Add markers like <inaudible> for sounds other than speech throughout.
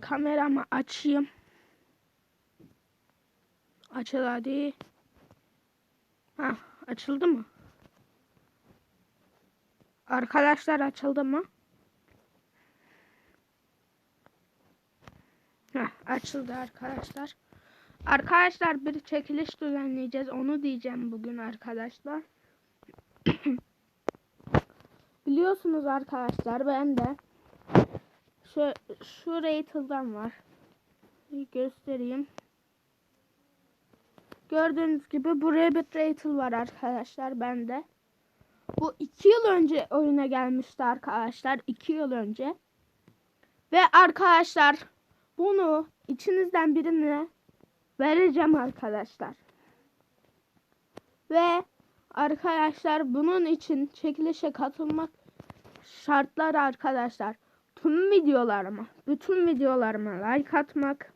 kameramı açayım. Açıl hadi. Ha, açıldı mı? Arkadaşlar açıldı mı? Heh, açıldı arkadaşlar. Arkadaşlar bir çekiliş düzenleyeceğiz. Onu diyeceğim bugün arkadaşlar. <coughs> Biliyorsunuz arkadaşlar ben de şu, şu Ratel'dan var. Bir göstereyim. Gördüğünüz gibi bu Rabbit Ratel var arkadaşlar bende. Bu iki yıl önce oyuna gelmişti arkadaşlar. iki yıl önce. Ve arkadaşlar bunu içinizden birine vereceğim arkadaşlar. Ve arkadaşlar bunun için çekilişe katılmak şartlar arkadaşlar. Tüm videolarıma, bütün videolarıma like atmak.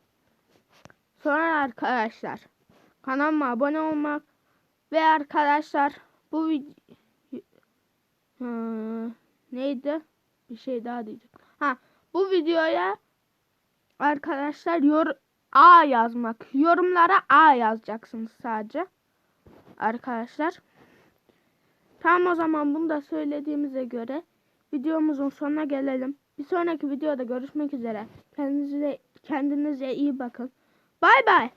Sonra arkadaşlar kanalıma abone olmak ve arkadaşlar bu video neydi? Bir şey daha diyecek. Ha, bu videoya arkadaşlar yor A yazmak. Yorumlara A yazacaksınız sadece. Arkadaşlar. Tamam o zaman bunu da söylediğimize göre videomuzun sonuna gelelim. Bir sonraki videoda görüşmek üzere. Kendinize kendinize iyi bakın. Bay bay.